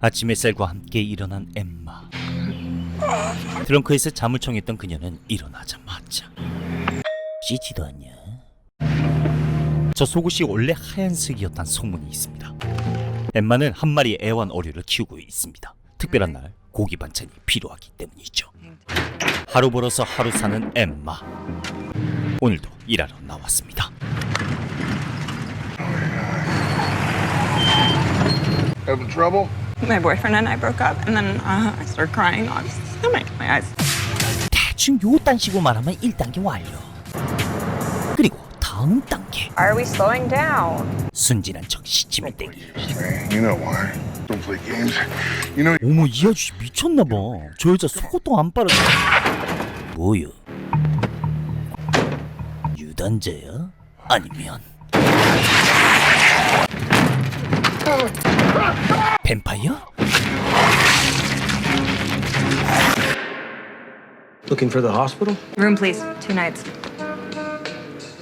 아침 햇살과 함께 일어난 엠마. 트렁크에서 잠을 청했던 그녀는 일어나자마자 씻지도 않냐? 저 속옷이 원래 하얀색이었단 소문이 있습니다. 엠마는 한 마리의 애완 어류를 키우고 있습니다. 특별한 날 고기 반찬이 필요하기 때문이죠. 하루 벌어서 하루 사는 엠마. 오늘도 일하러 나왔습니다. My boyfriend and I broke up, and then uh, I started crying. I was stomach my eyes. 대충 요딴 식으로 말하면 1단계 완료. 그리고 다음 단계 Are we slowing down? 순진한 척 시치미 떼기. You know why. Don't play games. You know 어머 이 아저씨 미쳤나 봐. 저 여자 속옷도 안 빨아. 뭐요? 유단자야? 아니면 뱀파이어? Looking for the hospital? Room, please. Two nights.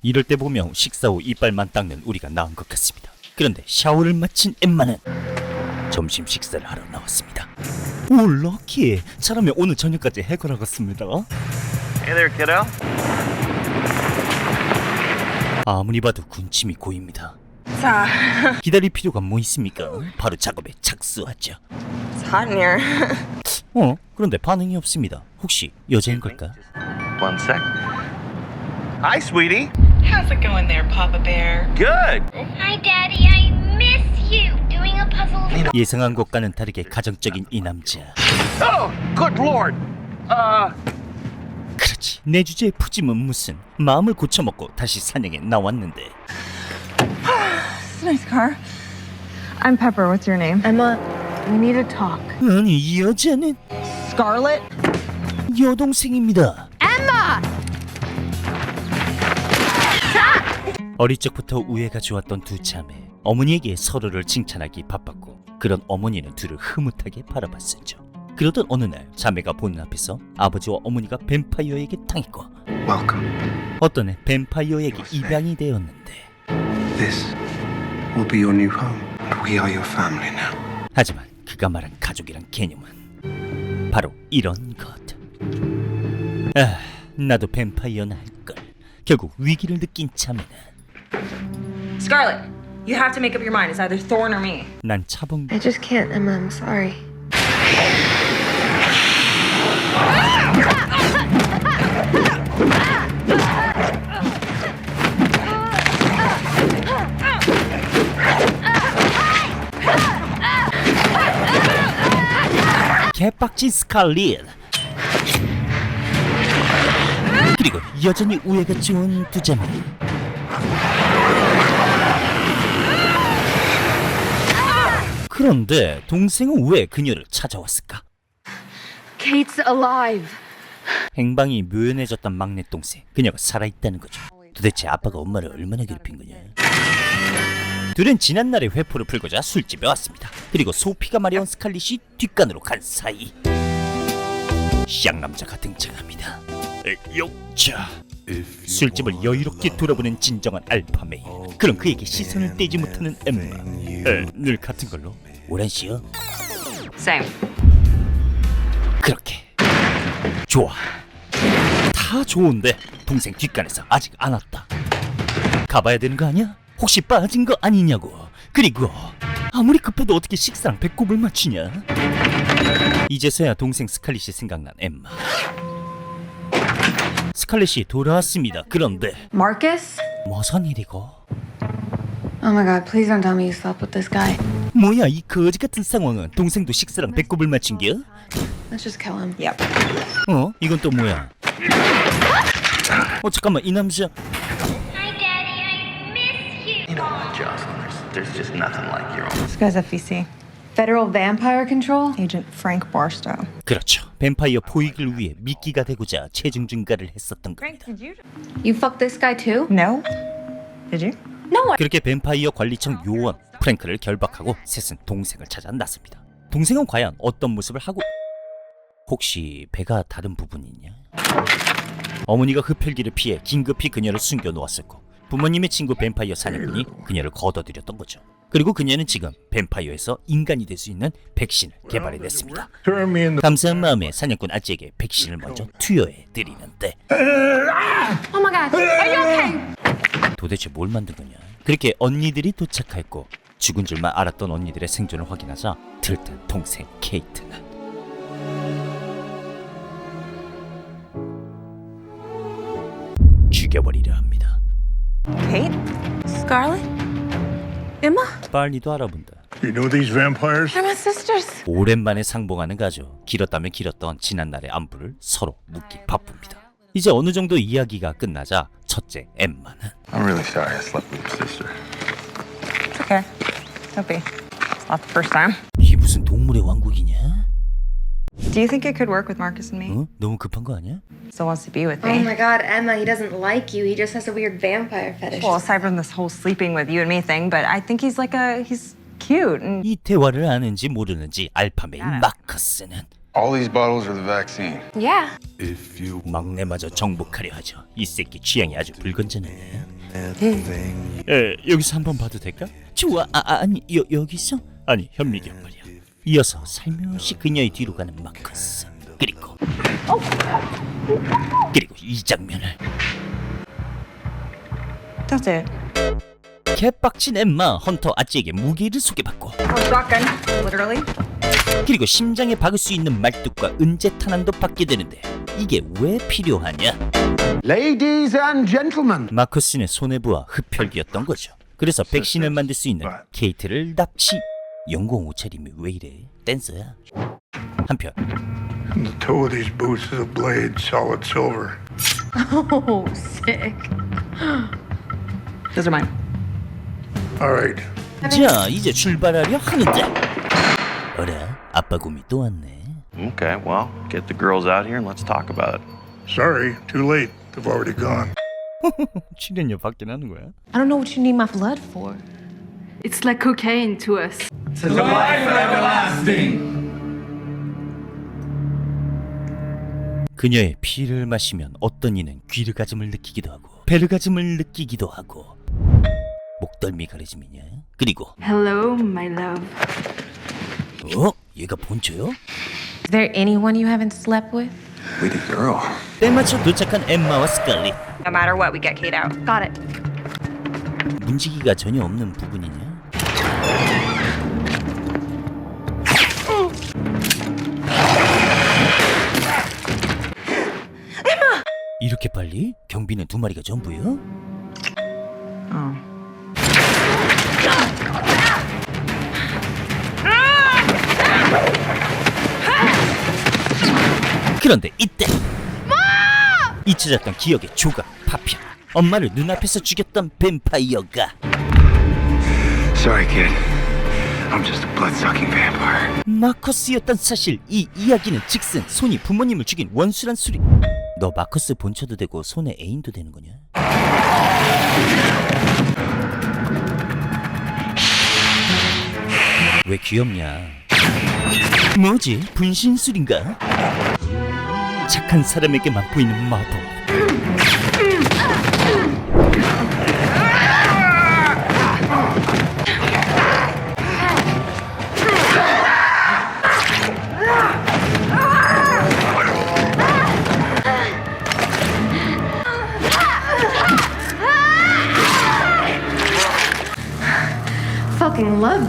이럴 때 보면 식사 후 이빨만 닦는 우리가 나은 것 같습니다. 그런데 샤워를 마친 엠마는 점심 식사를 하러 나왔습니다. 오 럭키! 차라면 오늘 저녁까지 해결하겠습니다. Hey there, kiddo. 아무리 봐도 군침이 고입니다. Uh, 기다릴 필요가 뭐 있습니까? 바로 작업에 착수하죠. here. 어? 그런데 반응이 없습니다. 혹시 여자인 걸까? One sec. Hi, sweetie. How's it going there, Papa Bear? Good. Hi, Daddy. I miss you. Doing a puzzle. 예상한 것과는 다르게 가정적인 이 남자. Oh, good lord. Uh, 그렇지. 내 주제의 푸짐은 무슨 마음을 고쳐먹고 다시 사냥에 나왔는데 nice car. I'm Pepper. What's your name? Emma, we need to talk. 아니 이 여자는 Scarlet. 여동생입니다. 어릴 적부터 우애가 좋았던 두 자매. 어머니에게 서로를 칭찬하기 바빴고 그런 어머니는 둘을 흐뭇하게 바라봤었죠. 그러던 어느 날 자매가 보는 앞에서 아버지와 어머니가 뱀파이어에게 당했고 Welcome. 어떤 애 뱀파이어에게 입양이 되었는데 This will be your new home. We are your family now. 하지만 그가 말한 가족이란 개념은 바로 이런 것. 아, 나도 뱀파이어나 할걸. 결국 위기를 느낀 자매는 Scarlet. You have to make up your mind. It's either Thorn or me. 난 차범 I just can't, Emma. I'm sorry. 개빡친 스칼릿 그리고 여전히 우애가 좋은 두 자매 그런데 동생은 왜 그녀를 찾아왔을까? Kate's alive. 행방이 묘연해졌던 막내 동생 그녀가 살아있다는 거죠 도대체 아빠가 엄마를 얼마나 괴롭힌 거냐 둘은 지난날의 회포를 풀고자 술집에 왔습니다. 그리고 소피가 마려운 스칼릿이 뒷간으로 간 사이 쌍남자가 등장합니다. 욕자. 술집을 여유롭게 돌아보는 진정한 알파메이. 그럼 그에게 시선을 떼지 못하는 엠마. 에, 늘 같은 걸로. 오랜시여 Same. 그렇게. 좋아. 다 좋은데. 동생 뒷간에서 아직 안 왔다. 가봐야 되는 거 아니야? 혹시 빠진 거 아니냐고 그리고 아무리 급해도 어떻게 식사랑 배꼽을 맞추냐 이제서야 동생 스칼릿이 생각난 엠마 스칼렛이 돌아왔습니다 그런데 Marcus? 무슨 일이고 Oh my god, please don't tell me you slept with this guy. 뭐야 이 거지 같은 상황은 동생도 식사랑 배꼽을 맞춘 겨? Let's just kill him. Yep. 어? 이건 또 뭐야? 어 잠깐만 이 남자 Hi, Daddy. I miss you. you know what, Jocelyn? There's, there's just nothing like your own. This guy's FEC. Federal Vampire Control? Agent Frank Barstow. 그렇죠 뱀파이어 포획을 위해 미끼가 되고자 체중 증가를 했었던 겁니다 you? Fucked this guy too? No. Did you? No, I- 그렇게 뱀파이어 관리청 요원 프랭크를 결박하고 셋은 동생을 찾아 나섭니다. 동생은 과연 어떤 모습을 하고 혹시 배가 다른 부분이 있냐? 어머니가 흡혈귀를 피해 긴급히 그녀를 숨겨 놓았었고 부모님의 친구 뱀파이어 사냥꾼이 그녀를 걷어들였던 거죠. 그리고 그녀는 지금 뱀파이어에서 인간이 될 수 있는 백신을 개발해냈습니다. 감사한 마음에 사냥꾼 아찌에게 백신을 먼저 투여해 드리는데 Oh? 도대체 뭘 만든 거냐? 그렇게 언니들이 도착했고 죽은 줄만 알았던 언니들의 생존을 확인하자 들뜬 동생 케이트는 죽여버리려 합니다. Kate? Scarlet? Emma? 빨리도 알아본다. You know these vampires? They're my sisters. 오랜만에 상봉하는 가족. 길었다면 길었던 지난날의 안부를 서로 묻기 바쁩니다. 이제 어느 정도 이야기가 끝나자 첫째 엠마는 I'm really sorry I slept with your sister. It's okay. Don't be. It's not the first time. 이게 무슨 동물의 왕국이냐? Do you think it could work with Marcus and me? 어? 너무 급한 거 아니야? Still wants to be with Oh me. my god, Emma, he doesn't like you. He just has a weird vampire fetish. Well, aside from this whole sleeping with you and me thing, but I think he's like a he's cute and 이 대화를 아는지 모르는지 알파메인 마커스는 All these bottles are the vaccine. yeah. 막내마저 정복하려 하죠. 이 새끼 취향이 아주 불건전하네. 에, 여기서 한번 봐도 될까? 좋아. 아, 아, 아니 여, 여기서? 아니 현미경 말이야. 이어서 살며시 그녀의 뒤로 가는 마커스. 그리고 그리고 이 장면을 that's it. 개빡친 엠마 헌터 아찌에게 무기를 소개받고 Or shotgun, literally. 그리고 심장에 박을 수 있는 말뚝과 은재 탄환도 받게 되는데 이게 왜 필요하냐? Ladies and gentlemen. 마커스는 손해부와 흡혈귀였던 거죠. 그래서 백신을 만들 수 있는 케이트를 납치. 영공 옷차림이 왜 이래? 댄서야. 한편 the toe of these boots is a blade, solid silver. Oh, sick. Those are mine. All right. 자 이제 출발하려 하는데 어라 아빠 곰이 또 왔네. Okay, well, get the girls out here and let's talk about it. Sorry, too late. They've already gone. 출연료 받긴 하는 거야? I don't know what you need my blood for. It's like cocaine to us. 그녀의 피를 마시면 어떤 이는 귀르가즘을 느끼기도 하고 베르가즘을 느끼기도 하고 목덜미 가려짐이냐? 그리고 Hello, my love. 어? 얘가 본초요? Is there anyone you haven't slept with? With a girl. 때마쳐 도착한 엠마와 스칼리 No matter what, we get Kate out. Got it. 문지기가 전혀 없는 부분이냐? 경비는 두 마리가 전부요? 그런데 이때 잊혀졌던 기억의 조각 파편 엄마를 눈앞에서 죽였던 뱀파이어가 Sorry, kid. I'm just a blood-sucking vampire. 마커스였던 사실 이 이야기는 즉슨 손이 부모님을 죽인 원수란 소리 너 마커스 본처도 되고 손에 애인도 되는 거냐? 왜 귀엽냐? 뭐지? 분신술인가? 착한 사람에게만 보이는 마법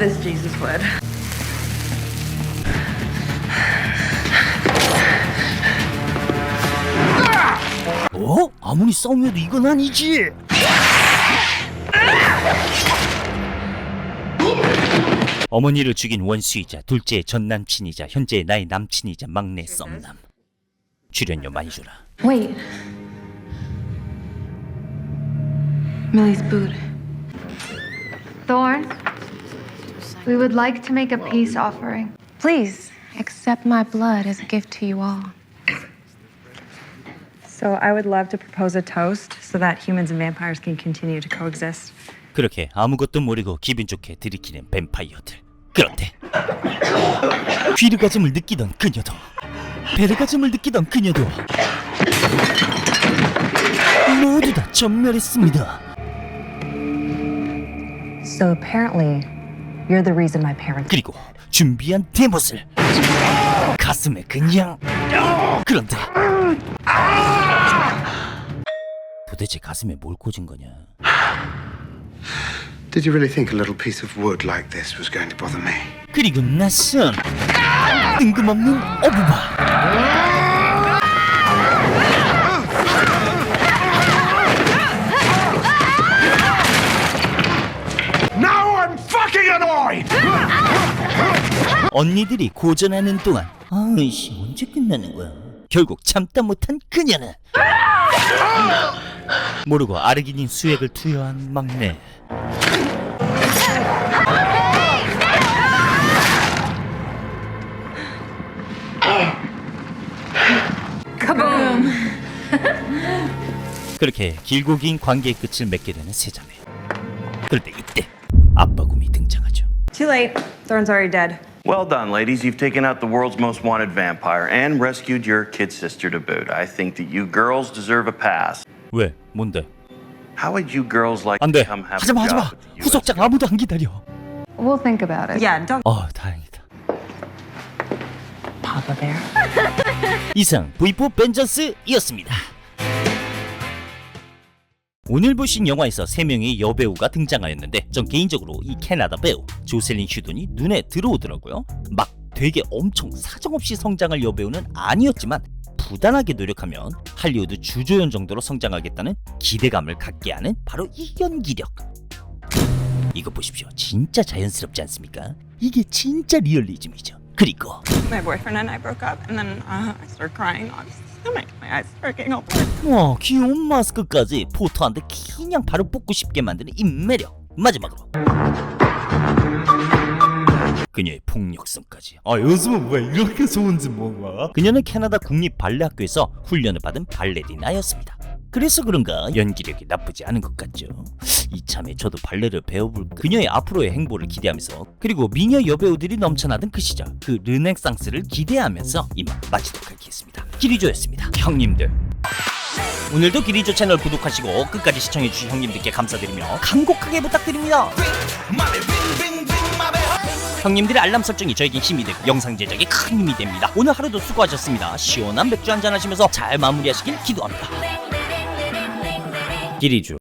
This Jesus wood. 어? 아무리 싸움해도 이건 아니지. 어머니를 죽인 원수이자 둘째의 전 남친이자 현재의 나의 남친이자 막내 썸남. 출연료 많이 주라. Wait. Millie's boot. Thorn, we would like to make a peace offering. Please accept my blood as a gift to you all. So I would love to propose a toast so that humans and vampires can continue to coexist. 그렇게 아무것도 모르고 기분 좋게 들이키는 뱀파이어들. 그런데 귀르가즘을 느끼던 그녀도 베르가즘을 느끼던 그녀도 모두 다 전멸했습니다. So apparently, you're the reason my parents. 그리고 준비한 대못을 가슴에 그냥 그런데 도대체 가슴에 뭘 꽂은 거냐 Did you really think a little piece of wood like this was going to bother me? 그리고 낯선 뜬금없는 어부바 언니들이 고전하는 동안 아이씨 언제 끝나는 거야? 결국 참다 못한 그녀는? 모르고 아르기닌 수액을 투여한 막내. 그렇게 길고 긴 관계의 끝을 맺게 되는 세 자매. 그런데 이때 아빠 곰이 등장하죠. Too late. Thorn's already dead. Well done, ladies. You've taken out the world's most wanted vampire and rescued your kid sister to boot. I think that you girls deserve a pass. 왜? 뭔데? How would you girls like 안돼 to come have 하지마 a 하지마 job with the US 후속작 아무도 안 기다려 We'll think about it. Yeah, don't. 어 다행이다 Papa Bear. 이상 V4 벤져스이었습니다 오늘 보신 영화에서 3명의 여배우가 등장하였는데 전 개인적으로 이 캐나다 배우 조셀린 슈돈이 눈에 들어오더라고요. 막 되게 엄청 사정없이 성장할 여배우는 아니었지만 부단하게 노력하면 할리우드 주조연 정도로 성장하겠다는 기대감을 갖게 하는 바로 이 연기력. 이거 보십시오. 진짜 자연스럽지 않습니까? 이게 진짜 리얼리즘이죠. 그리고 My boyfriend and I broke up, and then uh, I started crying on blurry. 와 귀여운 마스크까지 포토한테 그냥 바로 뽑고 싶게 만드는 인매력. 마지막으로. 그녀의 폭력성까지. 아 요즘은 왜 이렇게 좋은지 몰라 그녀는 캐나다 국립 발레 학교에서 훈련을 받은 발레리나였습니다. 그래서 그런가 연기력이 나쁘지 않은 것 같죠. 이참에 저도 발레를 배워볼 그녀의 앞으로의 행보를 기대하면서 그리고 미녀 여배우들이 넘쳐나던 그 시절 그 르네상스를 기대하면서 이만 마치도록 하겠습니다 기리조였습니다 형님들 오늘도 기리조 채널 구독하시고 끝까지 시청해주신 형님들께 감사드리며 간곡하게 부탁드립니다. 형님들의 알람 설정이 저에게 힘이 되고 영상 제작에 큰 힘이 됩니다. 오늘 하루도 수고하셨습니다. 시원한 맥주 한잔 하시면서 잘 마무리하시길 기도합니다. 기리조